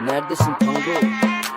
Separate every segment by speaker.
Speaker 1: Neredesin Tango?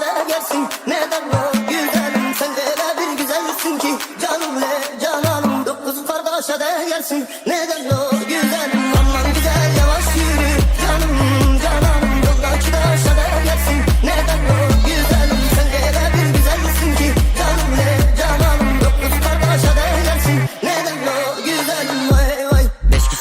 Speaker 2: da gelsin. Neden o güzelim Sen öyle bir güzelsin ki. Canım le cananım Dokuz kardeşe de gelsin. Neden o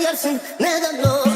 Speaker 2: gelsin neden o